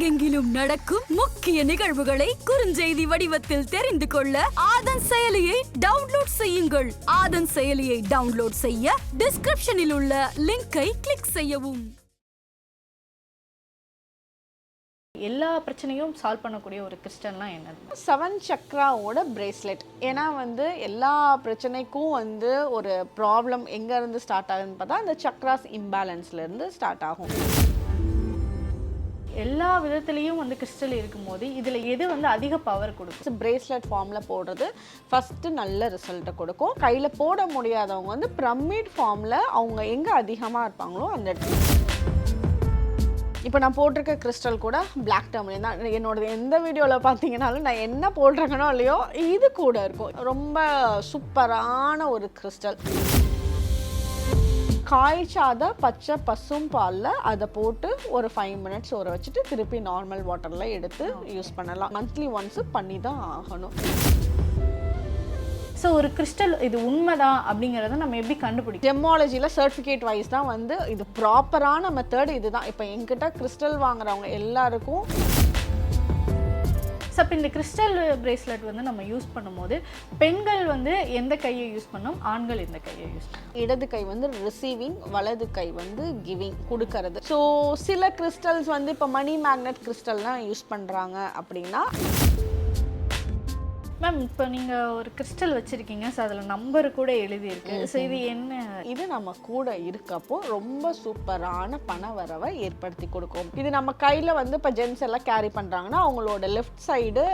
உலகெங்கிலும் நடக்கும் முக்கிய நிகழ்வுகளை குறுஞ்செய்தி வடிவத்தில் தெரிந்து கொள்ள ஆதன் செயலியை டவுன்லோட் செய்யுங்கள். ஆதன் செயலியை டவுன்லோட் செய்ய டிஸ்கிரிப்ஷனில் உள்ள லிங்கை கிளிக் செய்யவும். எல்லா பிரச்சனையும் சால்வ் பண்ணக்கூடிய ஒரு கிறிஸ்டன்லாம் என்னது? செவன் சக்ராவோட பிரேஸ்லெட் ஏன்னா வந்து எல்லா பிரச்சனைக்கும் வந்து ஒரு ப்ராப்ளம் எங்கேருந்து ஸ்டார்ட் ஆகுதுன்னு பார்த்தா அந்த சக்ராஸ் இம்பேலன்ஸ்லேருந்து ஸ்டார்ட் ஆகும். எல்லா விதத்துலேயும் வந்து கிறிஸ்டல் இருக்கும்போது இதில் எது வந்து அதிக பவர் கொடுக்கும்? பிரேஸ்லெட் ஃபார்மில் போடுறது ஃபஸ்ட்டு நல்ல ரிசல்ட்டை கொடுக்கும். கையில் போட முடியாதவங்க வந்து பிரமிட் ஃபார்மில் அவங்க எங்கே அதிகமாக இருப்பாங்களோ அந்த இடத்துல. இப்போ நான் போட்டிருக்க கிறிஸ்டல் கூட பிளாக் டர்ம்லேயும் தான். என்னோட எந்த வீடியோவில் பார்த்தீங்கனாலும் நான் என்ன போட்டிருக்கேனோ இல்லையோ இது கூட இருக்கும். ரொம்ப சூப்பரான ஒரு கிறிஸ்டல் காய்ச்சாத பச்சை பசும் பாலில் அதை போட்டு ஒரு ஃபைவ் மினிட்ஸ் ஊற வச்சுட்டு திருப்பி நார்மல் வாட்டரில் எடுத்து யூஸ் பண்ணலாம். மந்த்லி ஒன்ஸு பண்ணி தான் ஆகணும். ஸோ ஒரு கிறிஸ்டல் இது உண்மைதான் அப்படிங்கிறத நம்ம எப்படி கண்டுபிடிக்கும் ஜெமாலஜியில் சர்டிஃபிகேட் வைஸ் தான் வந்து இது ப்ராப்பரான மெத்தட் இதுதான் இப்போ என்கிட்ட கிறிஸ்டல் வாங்குறவங்க எல்லாருக்கும் ஸோ அப்போ இந்த கிறிஸ்டல் பிரேஸ்லெட் வந்து நம்ம யூஸ் பண்ணும்போது பெண்கள் வந்து எந்த கையை யூஸ் பண்ணோம் ஆண்கள் எந்த கையை யூஸ் பண்ணும் இடது கை வந்து ரிசீவிங் வலது கை வந்து கிவிங் கொடுக்கறது. ஸோ சில கிறிஸ்டல்ஸ் வந்து இப்போ மணி மேக்னெட் கிறிஸ்டல்லாம் யூஸ் பண்ணுறாங்க அப்படின்னா மேம் இப்போ நீங்கள் ஒரு கிறிஸ்டல் வச்சுருக்கீங்க. ஸோ அதில் நம்பர் கூட எழுதியிருக்கு. ஸோ இது என்ன? இது நம்ம கூட இருக்கப்போ ரொம்ப சூப்பரான பண வரவை ஏற்படுத்தி கொடுக்கும். இது நம்ம கையில் வந்து இப்போ ஜென்ஸ் எல்லாம் கேரி பண்ணுறாங்கன்னா அவங்களோட லெஃப்ட் சைடு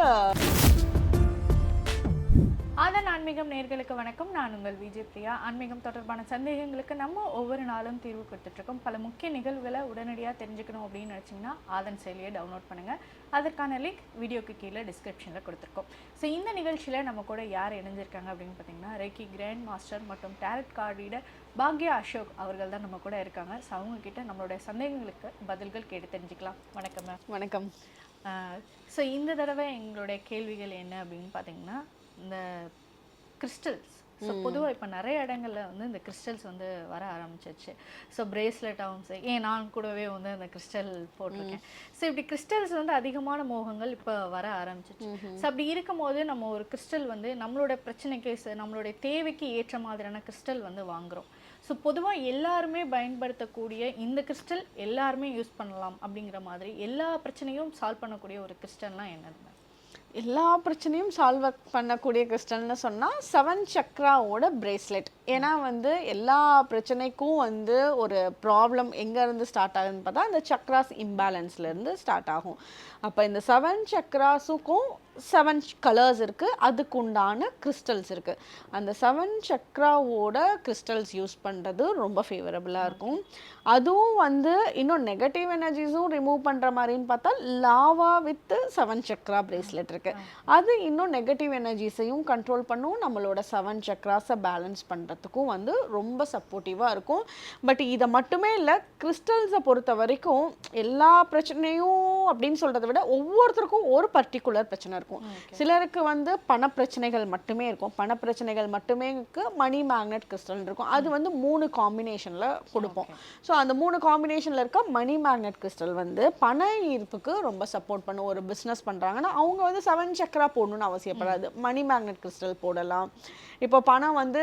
ஆதன் ஆன்மீகம் நேர்களுக்கு வணக்கம். நான் உங்கள் விஜய் பிரியா. ஆன்மீகம் தொடர்பான சந்தேகங்களுக்கு நம்ம ஒவ்வொரு நாளும் தீர்வு கொடுத்துட்ருக்கோம் பல முக்கிய நிகழ்வுகளை உடனடியாக தெரிஞ்சுக்கணும் அப்படின்னு நினச்சிங்கன்னா ஆதன் செயலியை டவுன்லோட் பண்ணுங்கள் அதற்கான லிங்க் வீடியோக்கு கீழே டிஸ்கிரிப்ஷனில் கொடுத்துருக்கோம். ஸோ இந்த நிகழ்ச்சியில் நம்ம கூட யார் இணைஞ்சிருக்காங்க அப்படின்னு பார்த்தீங்கன்னா ரெக்கி கிராண்ட் மாஸ்டர் மற்றும் டேரட் கார்டீட பாக்யா அசோக் அவர்கள் தான் நம்ம கூட இருக்காங்க. ஸோ அவங்கக்கிட்ட நம்மளுடைய சந்தேகங்களுக்கு பதில்கள் கேட்டு தெரிஞ்சுக்கலாம். வணக்கம் மேம் வணக்கம். ஸோ இந்த தடவை எங்களுடைய கேள்விகள் என்ன அப்படின்னு பார்த்தீங்கன்னா இந்த கிறிஸ்டல்ஸ் ஸோ பொதுவாக இப்போ நிறைய இடங்கள்ல வந்து இந்த கிறிஸ்டல்ஸ் வந்து வர ஆரம்பிச்சிருச்சு. ஸோ பிரேஸ்லெட்டாகவும் சரி ஏன் நான் கூடவே வந்து அந்த கிறிஸ்டல் போட்டிருக்கேன். ஸோ இப்படி கிறிஸ்டல்ஸ் வந்து அதிகமான மோகங்கள் இப்போ வர ஆரம்பிச்சிச்சு ஸோ அப்படி இருக்கும்போது நம்ம ஒரு கிறிஸ்டல் வந்து நம்மளோட பிரச்சனைக்கு நம்மளுடைய தேவைக்கு ஏற்ற மாதிரியான கிறிஸ்டல் வந்து வாங்குறோம். ஸோ பொதுவாக எல்லாருமே பயன்படுத்தக்கூடிய இந்த கிறிஸ்டல் எல்லாருமே யூஸ் பண்ணலாம் அப்படிங்கிற மாதிரி எல்லா பிரச்சனையும் சால்வ் பண்ணக்கூடிய ஒரு கிறிஸ்டல்லாம் என்னது எல்லா பிரச்சனையும் சால்வ் பண்ணக்கூடிய கிறிஸ்டல்னு சொன்னால் செவன் சக்ராவோட பிரேஸ்லெட் ஏன்னா வந்து எல்லா பிரச்சனைக்கும் வந்து ஒரு ப்ராப்ளம் எங்கேருந்து ஸ்டார்ட் ஆகுதுன்னு பார்த்தா அந்த சக்ராஸ் இம்பேலன்ஸ்லேருந்து ஸ்டார்ட் ஆகும். அப்போ இந்த செவன் சக்ராஸுக்கும் செவன் கலர்ஸ் இருக்குது அதுக்கு உண்டான கிறிஸ்டல்ஸ் இருக்குது அந்த செவன் சக்ராவோட கிறிஸ்டல்ஸ் யூஸ் பண்ணுறது ரொம்ப ஃபேவரபுளாக இருக்கும். அதுவும் வந்து இன்னும் நெகட்டிவ் எனர்ஜிஸும் ரிமூவ் பண்ணுற மாதிரின்னு பார்த்தா lava with seven chakra bracelet இருக்கு. அது இன்னும் நெகட்டிவ் எனர்ஜிஸையும் கண்ட்ரோல் பண்ணும். நம்மளோட செவன் சக்ராஸை பேலன்ஸ் பண்ணுறதுக்கும் வந்து ரொம்ப சப்போர்ட்டிவாக இருக்கும். பட் இதை மட்டுமே இல்லை கிறிஸ்டல்ஸை பொறுத்த வரைக்கும் எல்லா பிரச்சனையும் அப்படின்னு சொல்கிறத விட ஒவ்வொருத்தருக்கும் ஒரு பர்டிகுலர் பிரச்சனை இருக்கும். சிலருக்கு வந்து பண பிரச்சனைகள் மட்டுமே இருக்கும். பண பிரச்சனைகள் மட்டுமே மணி மேக்னெட் கிறிஸ்டல் இருக்கும். அது வந்து மூணு காம்பினேஷனில் கொடுப்போம். ஸோ அந்த மூணு காம்பினேஷனில் இருக்க மணி மேக்னெட் கிறிஸ்டல் வந்து பண ஈர்ப்புக்கு ரொம்ப சப்போர்ட் பண்ணும் ஒரு பிஸ்னஸ் பண்ணுறாங்கன்னா அவங்க வந்து செவன் சக்கரா போடணும்னு அவசியப்படாது. மணி மேக்னெட் கிறிஸ்டல் போடலாம். இப்போ பணம் வந்து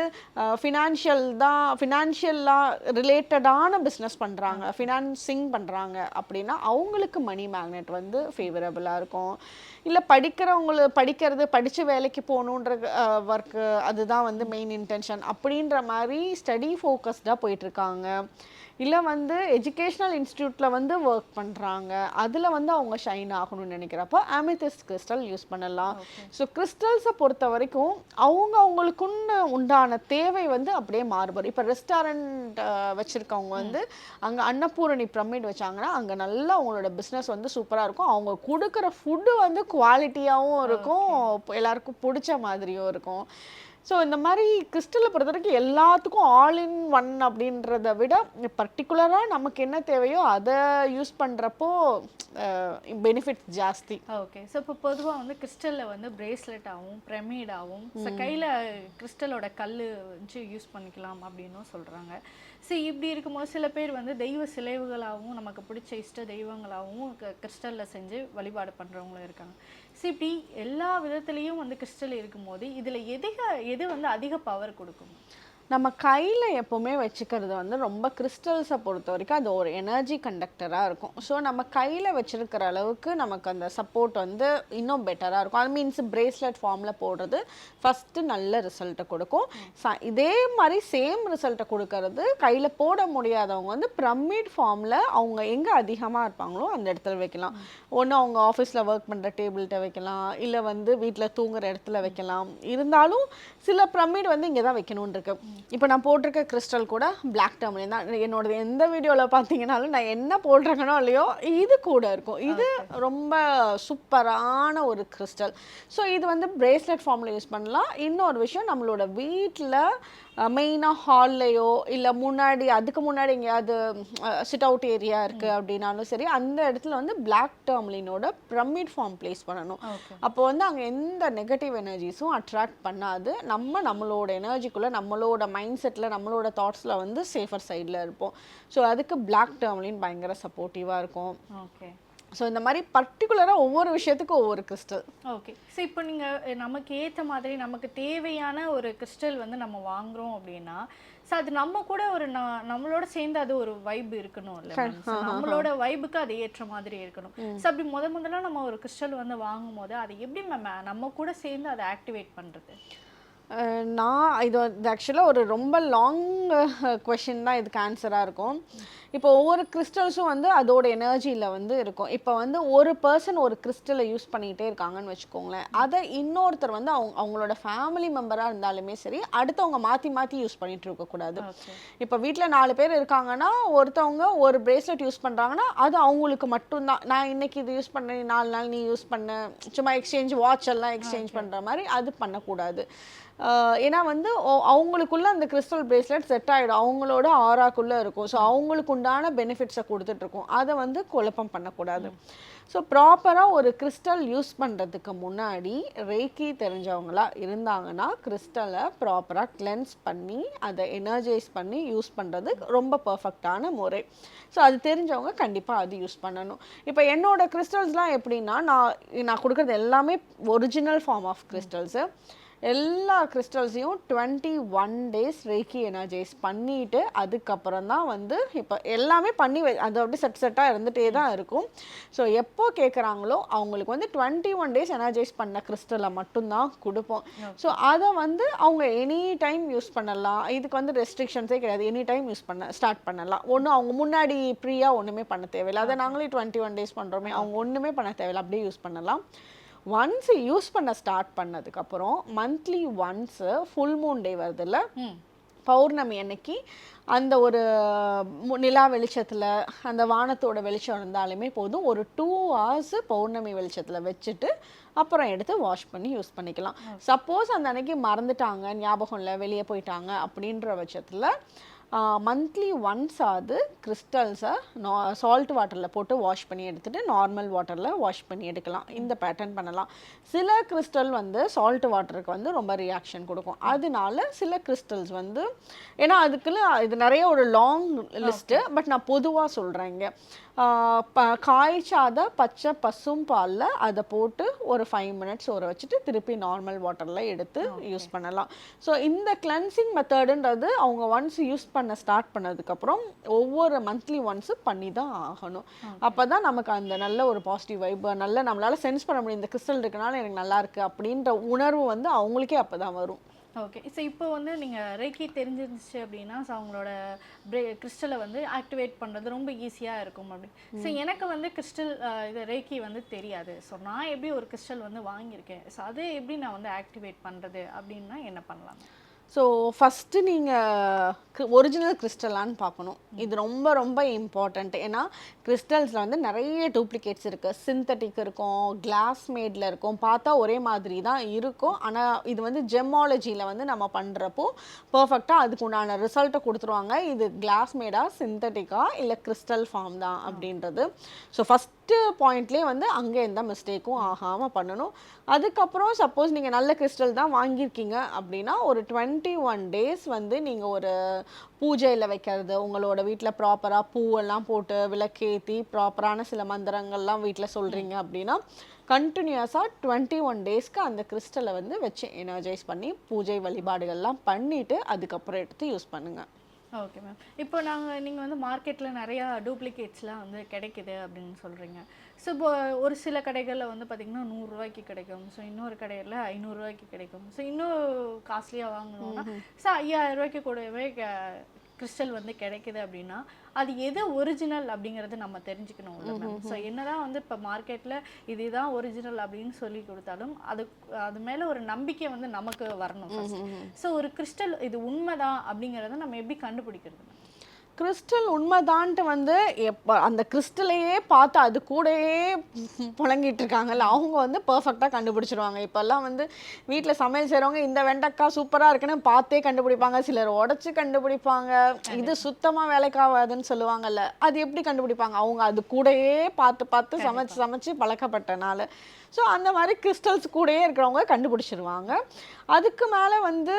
ஃபினான்ஷியல் தான் ஃபினான்ஷியலாக ரிலேட்டடான பிஸ்னஸ் பண்ணுறாங்க ஃபினான்சிங் பண்ணுறாங்க அப்படின்னா அவங்களுக்கு மணி மேக்னெட் வந்து ஃபேவரபுளாக இருக்கும். இல்லை படிக்கிறவங்கள படிக்கிறது படித்து வேலைக்கு போகணுன்ற ஒர்க்கு அதுதான் வந்து மெயின் இன்டென்ஷன் அப்படின்ற மாதிரி ஸ்டடி ஃபோக்கஸ்டாக போயிட்டுருக்காங்க இல்லை வந்து எஜுகேஷ்னல் இன்ஸ்டியூட்டில் வந்து ஒர்க் பண்ணுறாங்க அதில் வந்து அவங்க ஷைன் ஆகணும்னு நினைக்கிறப்போ amethyst கிறிஸ்டல் யூஸ் பண்ணலாம். ஸோ கிறிஸ்டல்ஸை பொறுத்த வரைக்கும் அவங்க அவங்களுக்குன்னு உண்டான தேவை வந்து அப்படியே மாறுபடும். இப்போ ரெஸ்டாரண்ட் வச்சுருக்கவங்க வந்து அங்கே அன்னபூரணி பிரமிட் வச்சாங்கன்னா அங்கே நல்லா அவங்களோட பிஸ்னஸ் வந்து சூப்பராக இருக்கும். அவங்க கொடுக்குற ஃபுட்டு வந்து குவாலிட்டியாகவும் இருக்கும். எல்லாருக்கும் பிடிச்ச மாதிரியும் இருக்கும். ஸோ இந்த மாதிரி கிறிஸ்டலை பொறுத்த வரைக்கும் எல்லாத்துக்கும் ஆல் இன் ஒன் அப்படின்றத விட பர்டிகுலராக நமக்கு என்ன தேவையோ அதை யூஸ் பண்ணுறப்போ பெனிஃபிட்ஸ் ஜாஸ்தி. ஓகே ஸோ இப்போ பொதுவாக வந்து கிறிஸ்டலில் வந்து பிரேஸ்லெட்டாகவும் பிரமிடாகவும் கையில் கிறிஸ்டலோட கல் வச்சு யூஸ் பண்ணிக்கலாம் அப்படின்னும் சொல்கிறாங்க ஸோ இப்படி இருக்கும்போது சில பேர் வந்து தெய்வ சிலைவுகளாகவும் நமக்கு பிடிச்ச இஷ்ட தெய்வங்களாகவும் கிறிஸ்டலில் செஞ்சு வழிபாடு பண்ணுறவங்களும் இருக்காங்க. சரி இப்படி எல்லா விதத்துலேயும் வந்து கிறிஸ்டல் இருக்கும்போது இதில் எதிக எது வந்து அதிக பவர் கொடுக்கும்? நம்ம கையில் எப்போவுமே வச்சுக்கிறது வந்து ரொம்ப கிறிஸ்டல்ஸை பொறுத்த வரைக்கும் அது ஒரு எனர்ஜி கண்டக்டராக இருக்கும். ஸோ நம்ம கையில் வச்சுருக்கிற அளவுக்கு நமக்கு அந்த சப்போர்ட் வந்து இன்னும் பெட்டராக இருக்கும். அது மீன்ஸ் பிரேஸ்லெட் ஃபார்மில் போடுறது ஃபஸ்ட்டு நல்ல ரிசல்ட்டை கொடுக்கும். ச- இதே மாதிரி சேம் ரிசல்ட்டை கொடுக்கறது கையில் போட முடியாதவங்க வந்து பிரமிட் ஃபார்மில் அவங்க எங்கே அதிகமாக இருப்பாங்களோ அந்த இடத்துல வைக்கலாம். ஒன்று அவங்க ஆஃபீஸில் ஒர்க் பண்ணுற டேபிள்கிட்ட வைக்கலாம். இல்லை வந்து வீட்டில் தூங்குற இடத்துல வைக்கலாம். இருந்தாலும் சில பிரமிட் வந்து இங்கே தான் வைக்கணும்னு இருக்கு. இப்போ நான் போட்டிருக்க கிறிஸ்டல் கூட பிளாக் டர்ம்லேயும் தான். என்னோட எந்த வீடியோவில் பார்த்தீங்கன்னாலும் நான் என்ன போட்டிருக்கனோ இல்லையோ இது கூட இருக்கும். இது ரொம்ப சூப்பரான ஒரு கிறிஸ்டல் ஸோ இது வந்து பிரேஸ்லெட் ஃபார்மில் யூஸ் பண்ணலாம். இன்னொரு விஷயம் நம்மளோட வீட்டில் மெயினாக ஹால்லையோ இல்லை முன்னாடி அதுக்கு முன்னாடி எங்கேயாவது சிட் அவுட் ஏரியா இருக்குது அப்படின்னாலும் சரி அந்த இடத்துல வந்து பிளாக் டர்ம்லினோட பிரமிட் ஃபார்ம் ப்ளேஸ் பண்ணணும். அப்போ வந்து அங்கே எந்த நெகட்டிவ் எனர்ஜிஸும் அட்ராக்ட் பண்ணாது. நம்ம நம்மளோட எனர்ஜிக்குள்ளே நம்மளோட மைண்ட் செட்டில் நம்மளோட தாட்ஸில் வந்து சேஃபர் சைடில் இருப்போம். ஸோ அதுக்கு பிளாக் டர்ம்லின் பயங்கர சப்போர்ட்டிவாக இருக்கும். ஓகே ஸோ இந்த மாதிரி பர்டிகுலராக ஒவ்வொரு விஷயத்துக்கும் ஒவ்வொரு கிறிஸ்டல் ஓகே ஸோ இப்போ நீங்கள் நமக்கு ஏற்ற மாதிரி நமக்கு தேவையான ஒரு கிறிஸ்டல் வந்து நம்ம வாங்குறோம் அப்படின்னா ஸோ அது நம்ம கூட ஒரு ந- நம்மளோட சேர்ந்து அது ஒரு வைப் இருக்கணும் இல்லை நம்மளோட வைபுக்கு அது ஏற்ற மாதிரி இருக்கணும். ஸோ அப்படி முத முதல்ல நம்ம ஒரு கிறிஸ்டல் வந்து வாங்கும் போது அதை எப்படி மேம் நம்ம கூட சேர்ந்து அதை ஆக்டிவேட் பண்ணுறது நான் இது ஆக்சுவலாக ஒரு ரொம்ப லாங் கொஷின் தான் இதுக்கு ஆன்சராக இருக்கும். இப்போ ஒவ்வொரு கிறிஸ்டல்ஸும் வந்து அதோட எனர்ஜியில் வந்து இருக்கும். இப்போ வந்து ஒரு பர்சன் ஒரு கிறிஸ்டலை யூஸ் பண்ணிக்கிட்டே இருக்காங்கன்னு வச்சுக்கோங்களேன். அதை இன்னொருத்தர் வந்து அவங்க அவங்களோட ஃபேமிலி மெம்பராக இருந்தாலுமே சரி அடுத்தவங்க மாற்றி மாற்றி யூஸ் பண்ணிட்டு இருக்கக்கூடாது இப்போ வீட்டில் நாலு பேர் இருக்காங்கன்னா ஒருத்தவங்க ஒரு பிரேஸ்லெட் யூஸ் பண்ணுறாங்கன்னா அது அவங்களுக்கு மட்டும்தான். நான் இன்னைக்கு இது யூஸ் பண்ணேன் நாலு நாள் நீ யூஸ் பண்ண. சும்மா எக்ஸ்சேஞ்ச் வாட்ச் எல்லாம் எக்ஸ்சேஞ்ச் பண்ணுற மாதிரி அது பண்ணக்கூடாது. ஏன்னா வந்து அவங்களுக்குள்ள அந்த கிறிஸ்டல் பிரேஸ்லெட் செட் ஆகிடும் அவங்களோட ஆறாக்குள்ளே இருக்கும். ஸோ அவங்களுக்கு உண்டான பெனிஃபிட்ஸை கொடுத்துட்ருக்கும் அதை வந்து குழப்பம் பண்ணக்கூடாது. ஸோ ப்ராப்பராக ஒரு கிறிஸ்டல் யூஸ் பண்ணுறதுக்கு முன்னாடி ரேக்கி தெரிஞ்சவங்களா இருந்தாங்கன்னா கிறிஸ்டலை ப்ராப்பராக கிளென்ஸ் பண்ணி அதை எனர்ஜைஸ் பண்ணி யூஸ் பண்ணுறது ரொம்ப பர்ஃபெக்டான முறை. ஸோ அது தெரிஞ்சவங்க கண்டிப்பாக அது யூஸ் பண்ணணும். இப்போ என்னோட கிறிஸ்டல்ஸ்லாம் எப்படின்னா நான் நான் கொடுக்குறது எல்லாமே ஒரிஜினல் ஃபார்ம் ஆஃப் கிறிஸ்டல்ஸு எல்லா கிறிஸ்டல்ஸையும் twenty one days reiki energise பண்ணிட்டு அதுக்கப்புறம் தான் வந்து இப்போ எல்லாமே பண்ணி வை அது அப்படியே செட் செட்டாக இருந்துகிட்டே தான் இருக்கும். ஸோ எப்போ கேட்குறாங்களோ அவங்களுக்கு வந்து டுவெண்ட்டி ஒன் டேஸ் எனர்ஜைஸ் பண்ண கிறிஸ்டலை மட்டும்தான் கொடுப்போம். ஸோ அதை வந்து அவங்க எனி டைம் யூஸ் பண்ணலாம். இதுக்கு வந்து ரெஸ்ட்ரிக்ஷன்ஸே கிடையாது. எனி டைம் யூஸ் பண்ண ஸ்டார்ட் பண்ணலாம். ஒன்றும் அவங்க முன்னாடி ப்ரீயாக ஒன்றுமே பண்ண தேவையில்லை. அதை நாங்களே டுவெண்ட்டி ஒன் டேஸ் பண்ணுறோமே அவங்க ஒன்றுமே பண்ண தேவையில்லை. அப்படியே யூஸ் பண்ணலாம். ஒன்ஸ் யூஸ் பண்ண ஸ்டார்ட் பண்ணதுக்கப்புறம் monthly once full moon day வருதுல்ல பௌர்ணமி அன்னைக்கு அந்த ஒரு நிலா வெளிச்சத்தில் அந்த வானத்தோட வெளிச்சம் இருந்தாலுமே போதும் ஒரு டூ ஹவர்ஸ் பௌர்ணமி வெளிச்சத்தில் வச்சுட்டு அப்புறம் எடுத்து வாஷ் பண்ணி யூஸ் பண்ணிக்கலாம். சப்போஸ் அந்த அன்னைக்கு மறந்துட்டாங்க ஞாபகம் இல்லை வெளியே போயிட்டாங்க அப்படின்ற பட்சத்தில் மந்த்லி ஒன்ஸ் ஆகுது கிறிஸ்டல்ஸை நா சால்ட் வாட்டரில் போட்டு வாஷ் பண்ணி எடுத்துட்டு நார்மல் வாட்டரில் வாஷ் பண்ணி எடுக்கலாம். இந்த பேட்டர்ன் பண்ணலாம். சில கிறிஸ்டல் வந்து சால்ட் வாட்டருக்கு வந்து ரொம்ப ரியாக்ஷன் கொடுக்கும். அதனால சில கிறிஸ்டல்ஸ் வந்து ஏன்னா அதுக்குன்னு இது நிறைய ஒரு லாங் லிஸ்ட்டு பட் நான் பொதுவாக சொல்கிறேன் இங்கே ப காய்ச்சாத பச்சை பசும் பாலில் அதை போட்டு ஒரு ஃபைவ் மினிட்ஸ் ஊற வச்சுட்டு திருப்பி நார்மல் வாட்டரில் எடுத்து யூஸ் பண்ணலாம். ஸோ இந்த கிளென்சிங் மெத்தடுன்றது அவங்க ஒன்ஸ் யூஸ் பண்ண ஸ்டார்ட் பண்ணதுக்கப்புறம் ஒவ்வொரு மந்த்லி ஒன்ஸு பண்ணி தான் ஆகணும். அப்போ தான் நமக்கு அந்த நல்ல ஒரு பாசிட்டிவ் வைப் நல்ல நம்மளால சென்ஸ் பண்ண முடியும். இந்த கிறிஸ்டல் இருக்கனால எனக்கு நல்லா இருக்கு அப்படின்ற உணர்வு வந்து அவங்களுக்கே அப்போ தான் வரும். ஓகே ஸோ இப்போ வந்து நீங்கள் ரேக்கி தெரிஞ்சிருந்துச்சு அப்படின்னா ஸோ அவங்களோட பிரே கிறிஸ்டலை வந்து ஆக்டிவேட் பண்ணுறது ரொம்ப ஈஸியாக இருக்கும் அப்படி. ஸோ எனக்கு வந்து கிறிஸ்டல் இது ரேக்கி வந்து தெரியாது. ஸோ நான் எப்படி ஒரு கிறிஸ்டல் வந்து வாங்கியிருக்கேன்? ஸோ அதை எப்படி நான் வந்து ஆக்டிவேட் பண்ணுறது அப்படின்னா என்ன பண்ணலாம்? ஸோ ஃபஸ்ட்டு நீங்கள் ஒரிஜினல் கிறிஸ்டலான்னு பார்க்கணும். இது ரொம்ப ரொம்ப இம்பார்ட்டண்ட் ஏன்னா கிறிஸ்டல்ஸில் வந்து நிறைய டூப்ளிகேட்ஸ் இருக்குது சிந்தட்டிக் இருக்கும் கிளாஸ் மேடில் இருக்கும். பார்த்தா ஒரே மாதிரி தான் இருக்கும். ஆனால் இது வந்து ஜெமாலஜியில் வந்து நம்ம பண்ணுறப்போ பர்ஃபெக்டாக அதுக்கு உண்டான ரிசல்ட்டை கொடுத்துருவாங்க. இது கிளாஸ் மேடாக சிந்தட்டிக்கா இல்லை கிறிஸ்டல் ஃபார்ம் தான் அப்படின்றது. ஸோ ஃபஸ்ட் ஃபஸ்ட்டு பாயிண்ட்லேயே வந்து அங்கே எந்த மிஸ்டேக்கும் ஆகாமல் பண்ணணும். அதுக்கப்புறம் சப்போஸ் நீங்கள் நல்ல கிறிஸ்டல் தான் வாங்கியிருக்கீங்க அப்படின்னா ஒரு டுவெண்ட்டி ஒன் டேஸ் வந்து நீங்கள் ஒரு பூஜையில் வைக்கிறது உங்களோட வீட்டில் ப்ராப்பராக பூவெல்லாம் போட்டு விளக்கேற்றி ப்ராப்பரான சில மந்திரங்கள்லாம் வீட்டில் சொல்கிறீங்க அப்படின்னா கண்டினியூஸாக டுவெண்ட்டி ஒன் டேஸ்க்கு அந்த கிறிஸ்டலை வந்து வச்சு எனர்ஜைஸ் பண்ணி பூஜை வழிபாடுகள்லாம் பண்ணிவிட்டு அதுக்கப்புறம் எடுத்து யூஸ் பண்ணுங்கள் ஓகே மேம் இப்போ நாங்கள் நீங்கள் வந்து மார்க்கெட்டில் நிறையா டூப்ளிகேட்ஸ்லாம் வந்து கிடைக்குது அப்படின்னு சொல்கிறீங்க ஸோ இப்போ ஒரு சில கடைகளில் வந்து பார்த்திங்கன்னா நூறுரூவாய்க்கு கிடைக்கும். ஸோ இன்னொரு கடையில் ஐநூறுரூவாய்க்கு கிடைக்கும். ஸோ இன்னும் காஸ்ட்லியாக வாங்கணும்னா ஸோ ஐயாயிரம் ரூபாய்க்கு கூடவே கிறிஸ்டல் வந்து கிடைக்குது அப்படின்னா அது எது ஒரிஜினல் அப்படிங்கிறது நம்ம தெரிஞ்சுக்கணும் மேம் ஸோ என்னதான் வந்து இப்போ மார்க்கெட்டில் இதுதான் ஒரிஜினல் அப்படின்னு சொல்லி கொடுத்தாலும் அது அது மேலே ஒரு நம்பிக்கை வந்து நமக்கு வரணும் ஸோ ஒரு கிறிஸ்டல் இது உண்மைதான் அப்படிங்கிறத நம்ம எப்படி கண்டுபிடிக்கிறது? கிறிஸ்டல் உண்மைதான்ட்டு வந்து எப்போ அந்த கிறிஸ்டலையே பார்த்து அது கூடயே புழங்கிட்டு இருக்காங்கல்ல அவங்க வந்து பர்ஃபெக்டாக கண்டுபிடிச்சிருவாங்க. இப்போல்லாம் வந்து வீட்டில் சமையல் செய்கிறவங்க இந்த வெண்டைக்காய் சூப்பராக இருக்குன்னு பார்த்தே கண்டுபிடிப்பாங்க. சிலர் உடச்சி கண்டுபிடிப்பாங்க. இது சுத்தமாக வேலைக்காகாதுன்னு சொல்லுவாங்கல்ல அது எப்படி கண்டுபிடிப்பாங்க? அவங்க அது கூடயே பார்த்து பார்த்து சமைச்சு சமைச்சு பழக்கப்பட்டனால. ஸோ அந்த மாதிரி கிறிஸ்டல்ஸ் கூடயே இருக்கிறவங்க கண்டுபிடிச்சிருவாங்க. அதுக்கு மேலே வந்து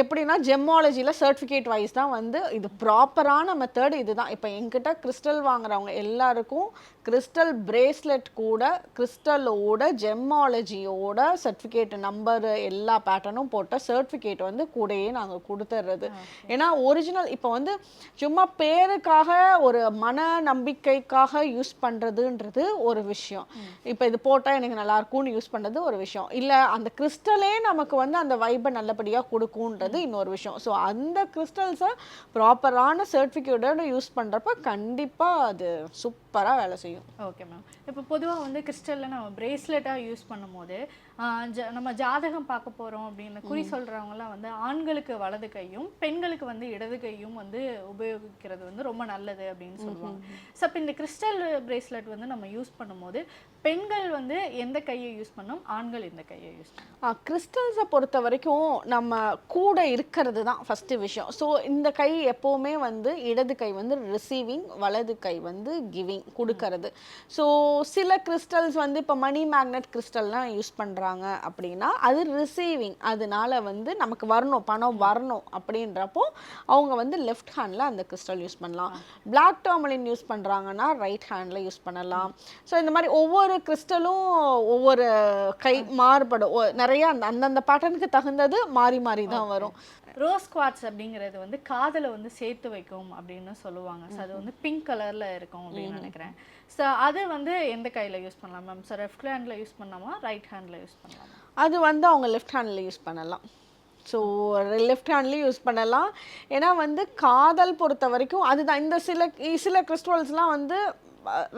எப்படின்னா ஜெம்மாலஜியில் சர்டிஃபிகேட் வைஸ் தான் வந்து இது ப்ராப்பரான மெத்தட் இதுதான். இப்போ என்கிட்ட கிறிஸ்டல் வாங்குறவங்க எல்லாருக்கும் கிறிஸ்டல் பிரேஸ்லெட் கூட கிறிஸ்டலோட ஜெம்மாலஜியோட சர்டிஃபிகேட் நம்பர் எல்லா பேட்டர்னும் போட்ட சர்டிஃபிகேட் வந்து கூடயே நாங்கள் கொடுத்துட்றது ஏன்னா ஒரிஜினல் இப்போ வந்து சும்மா பேருக்காக ஒரு மன நம்பிக்கைக்காக யூஸ் பண்ணுறதுன்றது ஒரு விஷயம். இப்போ இது போட்டால் எனக்கு நல்லா இருக்கும்னு யூஸ் பண்ணுறது ஒரு விஷயம். இல்லை அந்த கிறிஸ்டலே நமக்கு வந்து அந்த வைப்பை நல்லபடியாக கொடுக்குன்றது இன்னொரு விஷயம். ஸோ அந்த கிறிஸ்டல்ஸை ப்ராப்பரான சர்டிஃபிகேட்டோட யூஸ் பண்ணுறப்ப கண்டிப்பாக அது சூப்பராக வேலை செய்யும். ஓகே மேம் இப்போ பொதுவாக வந்து கிறிஸ்டலில் நம்ம பிரேஸ்லெட்டாக யூஸ் பண்ணும்போது நம்ம ஜாதகம் பார்க்க போகிறோம் அப்படின்னு குறி சொல்கிறவங்கலாம் வந்து ஆண்களுக்கு வலது கையும் பெண்களுக்கு வந்து இடது கையும் வந்து உபயோகிக்கிறது வந்து ரொம்ப நல்லது அப்படின்னு சொல்லுவாங்க. ஸோ அப்போ இந்த கிறிஸ்டல் பிரேஸ்லெட் வந்து நம்ம யூஸ் பண்ணும்போது பெண்கள் வந்து எந்த கையை யூஸ் பண்ணணும் ஆண்கள் எந்த கையை யூஸ் பண்ணணும் கிறிஸ்டல்ஸை பொறுத்த வரைக்கும் நம்ம கூட இருக்கிறது தான் ஃபஸ்ட்டு விஷயம். ஸோ இந்த கை எப்போவுமே வந்து இடது கை வந்து ரிசீவிங் வலது கை வந்து கிவிங் கொடுக்கறது. ஸோ சில கிறிஸ்டல்ஸ் வந்து இப்போ மணி மேக்னெட் கிறிஸ்டல்லாம் யூஸ் பண்ணுறாங்க அப்படின்னா அது ரிசீவிங் அதனால வந்து நமக்கு வரணும் பணம் வரணும் அப்படின்றப்போ அவங்க வந்து லெஃப்ட் ஹேண்டில் அந்த கிறிஸ்டல் யூஸ் பண்ணலாம். பிளாக் டர்மலின் யூஸ் பண்ணுறாங்கன்னா ரைட் ஹேண்டில் யூஸ் பண்ணலாம். ஸோ இந்த மாதிரி ஒவ்வொரு கிறிஸ்டலும் ஒவ்வொரு கை மாறுபடும். நிறைய அந்த அந்தந்த பேட்டர்னுக்கு தகுந்தது மாறி மாறி தான் வரும். ரோஸ் குவாட்ஸ் அப்படிங்கிறது வந்து காதலை வந்து சேர்த்து வைக்கும் அப்படின்னு சொல்லுவாங்க. ஸோ அது வந்து பிங்க் கலரில் இருக்கும் அப்படின்னு நினைக்கிறேன். ஸோ அது வந்து எந்த கையில் யூஸ் பண்ணலாம் மேம் ஸோ லெஃப்ட் ஹேண்டில் யூஸ் பண்ணலாமா? ரைட் ஹேண்டில் யூஸ் பண்ணலாமா? அது வந்து அவங்க லெஃப்ட் ஹேண்டில் யூஸ் பண்ணலாம். ஸோ லெஃப்ட் ஹேண்ட்லேயும் யூஸ் பண்ணலாம். ஏன்னா வந்து காதல் பொறுத்த வரைக்கும் அதுதான். இந்த சில சில கிறிஸ்டல்ஸ்லாம் வந்து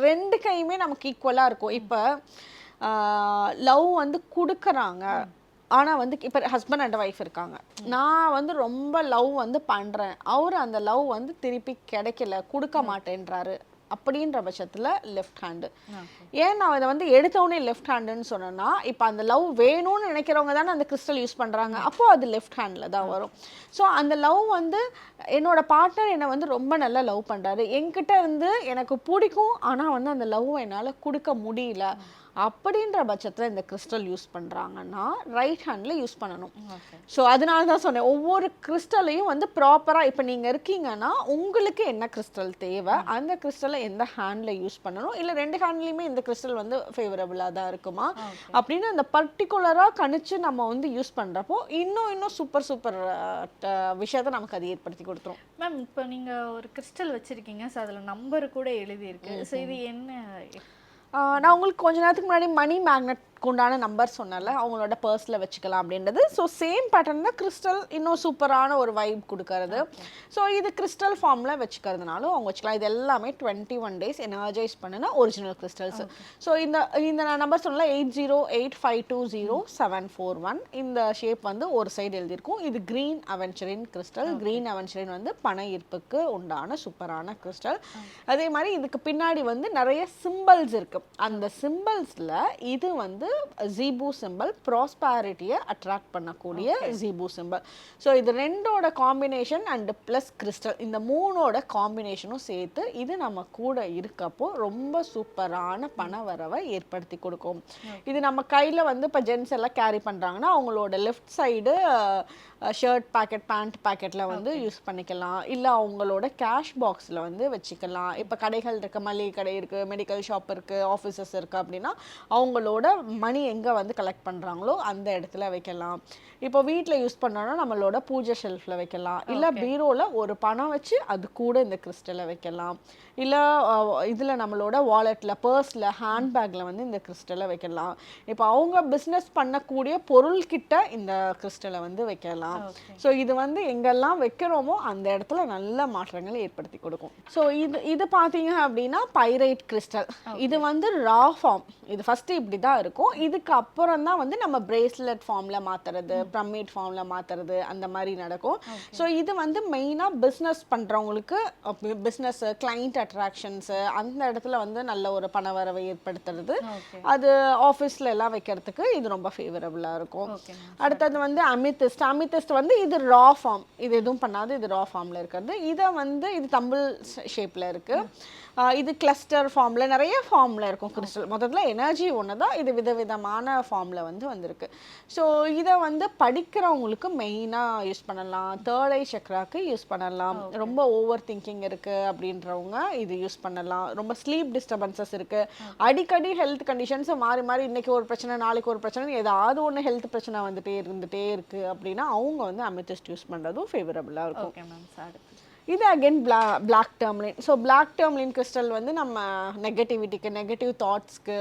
ரெண்டு கையுமே நமக்கு ஈக்குவலாக இருக்கும். இப்போ லவ் வந்து கொடுக்குறாங்க. ஆனால் வந்து இப்போ ஹஸ்பண்ட் அண்ட் ஒய்ஃப் இருக்காங்க. நான் வந்து ரொம்ப லவ் வந்து பண்ணுறேன் அவர் அந்த லவ் வந்து திருப்பி கிடைக்கல. கொடுக்க மாட்டேன்றாரு. அப்படின்ற பட்சத்தில் லெஃப்ட் ஹேண்டு ஏன் நான் இதை வந்து எடுத்தோடனே லெஃப்ட் ஹேண்டுன்னு சொன்னேன்னா இப்போ அந்த லவ் வேணும்னு நினைக்கிறவங்க தானே அந்த கிறிஸ்டல் யூஸ் பண்ணுறாங்க அப்போ அது லெஃப்ட் ஹேண்டில் தான் வரும். ஸோ அந்த லவ் வந்து என்னோட பார்ட்னர் என்னை வந்து ரொம்ப நல்லா லவ் பண்ணுறாரு என்கிட்ட இருந்து எனக்கு பிடிக்கும் ஆனால் வந்து அந்த லவ் என்னால் கொடுக்க முடியல. அப்படின்ற பட்சத்தில் இந்த கிறிஸ்டல் யூஸ் பண்ணுறாங்கன்னா ரைட் ஹேண்டில் யூஸ் பண்ணணும். ஸோ அதனால தான் சொன்னேன் ஒவ்வொரு கிறிஸ்டலையும் வந்து ப்ராப்பராக இப்போ நீங்கள் இருக்கீங்கன்னா உங்களுக்கு என்ன கிறிஸ்டல் தேவை? அந்த கிறிஸ்டலை எந்த ஹேண்டில் யூஸ் பண்ணணும்? இல்லை ரெண்டு ஹேண்ட்லேயுமே இந்த கிறிஸ்டல் வந்து ஃபேவரபுளாக தான் இருக்குமா? அப்படின்னு அந்த பர்டிகுலராக கணிச்சு நம்ம வந்து யூஸ் பண்ணுறப்போ இன்னும் இன்னும் சூப்பர் சூப்பர் விஷயத்தை நமக்கு அது ஏற்படுத்தி கொடுத்துரும். மேம் இப்போ நீங்கள் ஒரு கிறிஸ்டல் வச்சுருக்கீங்க ஸோ அதில் நம்பர் கூட எழுதியிருக்கு. ஸோ இது என்ன நான் உங்களுக்கு கொஞ்ச நேரத்துக்கு முன்னாடி மணி மேக்னெட் உண்டான நம்பர் சொன்னல அவங்களோட பர்ஸில் வச்சுக்கலாம் அப்படின்றது. ஸோ சேம் பேட்டர்ன் தான் கிறிஸ்டல் இன்னும் சூப்பரான ஒரு வைப் கொடுக்கறது. ஸோ இது கிறிஸ்டல் ஃபார்மில் வச்சுக்கிறதுனாலும் அவங்க வச்சுக்கலாம். இது எல்லாமே டுவெண்ட்டி ஒன் டேஸ் எனர்ஜைஸ் பண்ணின ஒரிஜினல் கிறிஸ்டல்ஸ் ஸோ இந்த இந்த நான் நம்பர் சொன்னல eight zero eight five two zero seven four one இந்த ஷேப் வந்து ஒரு சைடு எழுதியிருக்கும். இது green aventurine crystal green aventurine வந்து பண ஈர்ப்புக்கு உண்டான சூப்பரான கிறிஸ்டல் அதே மாதிரி இதுக்கு பின்னாடி வந்து நிறைய சிம்பிள்ஸ் இருக்கு. அந்த சிம்பிள்ஸில் இது வந்து வந்து ஜீபூ சிம்பிள் ப்ராஸ்பாரிட்டியை அட்ராக்ட் பண்ணக்கூடிய ஜீபூ சிம்பிள் ஸோ இது ரெண்டோட காம்பினேஷன் அண்ட் ப்ளஸ் கிறிஸ்டல் இந்த மூணோட காம்பினேஷனும் சேர்த்து இது நம்ம கூட இருக்கப்போ ரொம்ப சூப்பரான பண வரவை ஏற்படுத்தி கொடுக்கும். இது நம்ம கையில் வந்து இப்போ ஜென்ஸ் எல்லாம் கேரி பண்ணுறாங்கன்னா அவங்களோட left side shirt pocket pant பாக்கெட்டில் வந்து யூஸ் பண்ணிக்கலாம். இல்லை அவங்களோட கேஷ் பாக்ஸில் வந்து வச்சுக்கலாம். இப்போ கடைகள் இருக்குது மளிகை கடை இருக்குது மெடிக்கல் ஷாப் இருக்குது ஆஃபீஸஸ் இருக்குது அப்படின்னா அவங்களோட மணி எங்கே வந்து கலெக்ட் பண்ணுறாங்களோ அந்த இடத்துல வைக்கலாம். இப்போ வீட்டில் யூஸ் பண்ணோன்னா நம்மளோட பூஜை ஷெல்ஃபில் வைக்கலாம். இல்லை பீரோவில் ஒரு பணம் வச்சு அது கூட இந்த கிறிஸ்டலை வைக்கலாம். இல்லை இதில் நம்மளோட வாலெட்டில் பர்ஸில் ஹேண்ட்பேக்கில் வந்து இந்த கிறிஸ்டலை வைக்கலாம். இப்போ அவங்க பிஸ்னஸ் பண்ணக்கூடிய பொருள்கிட்ட இந்த கிறிஸ்டலை வந்து வைக்கலாம். ஸோ இது வந்து எங்கெல்லாம் வைக்கிறோமோ அந்த இடத்துல நல்ல மாற்றங்களை ஏற்படுத்தி கொடுக்கும். ஸோ இது இது பார்த்தீங்க அப்படின்னா பைரைட் கிறிஸ்டல். இது வந்து ரா ஃபார்ம். இது ஃபர்ஸ்ட் இப்படி தான் இருக்கும். இதுக்கு அப்புறம் தான் வந்து நம்ம பிரேஸ்லெட் ஃபார்மில் மாற்றுறது ப்ரமேட் ஃபார்மில் மாற்றுறது அந்த மாதிரி நடக்கும். ஸோ இது வந்து மெயினாக பிஸ்னஸ் பண்ணுறவங்களுக்கு பிஸ்னஸ் கிளைண்ட் அட்ராக்ஷன்ஸு அந்த இடத்துல வந்து நல்ல ஒரு பண வரவை ஏற்படுத்துறது அது ஆஃபீஸ்ல எல்லாம் வைக்கிறதுக்கு இது ரொம்ப ஃபேவரபுளாக இருக்கும். அடுத்தது வந்து அமித்திஸ்ட் அமித்திஸ்ட் வந்து இது ரா ஃபார்ம் இது எதுவும் பண்ணாது இது ரா ஃபார்மில் இருக்கிறது. இதை வந்து இது தம்பிள் ஷேப்பில் இருக்குது இது கிளஸ்டர் ஃபார்மில் நிறைய ஃபார்மில் இருக்கும் கிறிஸ்டல் மொத்தத்தில் எனர்ஜி ஒன்று தான் இது விதவிதமான ஃபார்மில் வந்து வந்திருக்கு. ஸோ இதை வந்து படிக்கிறவங்களுக்கு மெயினாக யூஸ் பண்ணலாம். தேர்ட் ஐ சக்ராக்கு யூஸ் பண்ணலாம். ரொம்ப ஓவர் திங்கிங் இருக்குது அப்படின்றவங்க இது யூஸ் பண்ணலாம். ரொம்ப ஸ்லீப் டிஸ்டர்பன்சஸ் இருக்குது அடிக்கடி ஹெல்த் கண்டிஷன்ஸ் மாறி மாறி இன்னைக்கு ஒரு பிரச்சனை நாளைக்கு ஒரு பிரச்சனை ஏதாவது ஒன்று ஹெல்த் பிரச்சனை வந்துட்டே இருந்துட்டே இருக்குது அப்படின்னா அவங்க வந்து அமித்திஸ்ட் யூஸ் பண்ணுறதும் ஃபேவரபுளாக இருக்கும். ஓகே மேம் சார் இது அகைன் பிளா black tourmaline so black tourmaline crystal வந்து நம்ம நெகட்டிவிட்டிக்கு நெகட்டிவ் தாட்ஸ்க்கு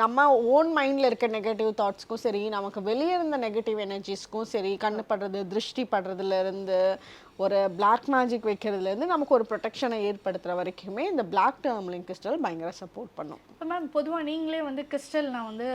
நம்ம ஓன் மைண்டில் இருக்க நெகட்டிவ் தாட்ஸ்க்கும் சரி நமக்கு வெளியே இருந்த நெகட்டிவ் எனர்ஜிஸ்க்கும் சரி கண்ணு படுறது திருஷ்டி படுறதுலேருந்து ஒரு பிளாக் மேஜிக் வைக்கிறதுலேருந்து நமக்கு ஒரு ப்ரொடெக்ஷனை ஏற்படுத்துகிற வரைக்குமே இந்த பிளாக் டேர்ம்லின் கிறிஸ்டல் பயங்கர சப்போர்ட் பண்ணும். இப்போ மேம் பொதுவாக நீங்களே வந்து கிறிஸ்டல் நான் வந்து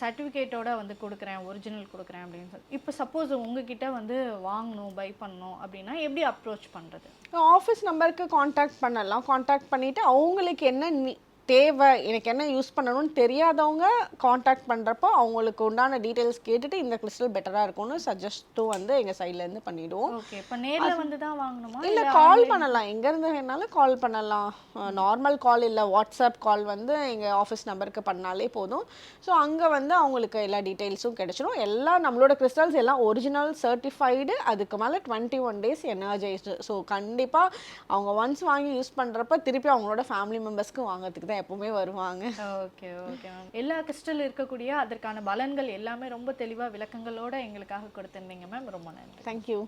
சர்டிஃபிகேட்டோட வந்து கொடுக்குறேன் ஒரிஜினல் கொடுக்குறேன் அப்படின்னு சொல்லி. இப்போ சப்போஸ் உங்ககிட்ட வந்து வாங்கணும் பை பண்ணணும் அப்படின்னா எப்படி அப்ரோச் பண்ணுறது ஆஃபீஸ் நம்பருக்கு காண்டாக்ட் பண்ணலாம். காண்டாக்ட் பண்ணிவிட்டு அவங்களுக்கு என்ன தேவை எனக்கு என்ன யூஸ் பண்ணணும்னு தெரியாதவங்க காண்டாக்ட் பண்ணுறப்போ அவங்களுக்கு உண்டான டீட்டெயில்ஸ் கேட்டுட்டு இந்த கிறிஸ்டல் பெட்டராக இருக்கும்னு சஜஸ்ட்டும் வந்து எங்கள் சைட்லேருந்து பண்ணிவிடுவோம் ஓகே இப்போ நேரில் வந்து தான் வாங்கணுமா? இல்லை கால் பண்ணலாம். எங்கேருந்து வேணாலும் கால் பண்ணலாம். நார்மல் கால் இல்லை வாட்ஸ்அப் கால் வந்து எங்கள் ஆஃபீஸ் நம்பருக்கு பண்ணாலே போதும். ஸோ அங்கே வந்து அவங்களுக்கு எல்லா டீட்டெயில்ஸும் கிடைச்சிரும். எல்லாம் நம்மளோட கிறிஸ்டல்ஸ் எல்லாம் ஒரிஜினல் சர்டிஃபைடு அதுக்கு மேலே twenty one days energised so கண்டிப்பாக அவங்க ஒன்ஸ் வாங்கி யூஸ் பண்ணுறப்ப திருப்பி அவங்களோட ஃபேமிலி மெம்பர்ஸ்க்கு வாங்குறதுக்கு தான் எப்பவுமே வருவாங்க. Okay okay ma'am. எல்லா கிறிஸ்டல் இருக்கக்கூடிய அதற்கான பலன்கள் எல்லாமே ரொம்ப தெளிவாக விளக்கங்களோட எங்களுக்காக கொடுத்துருந்தீங்க மேம். ரொம்ப நன்றி. தேங்க்யூ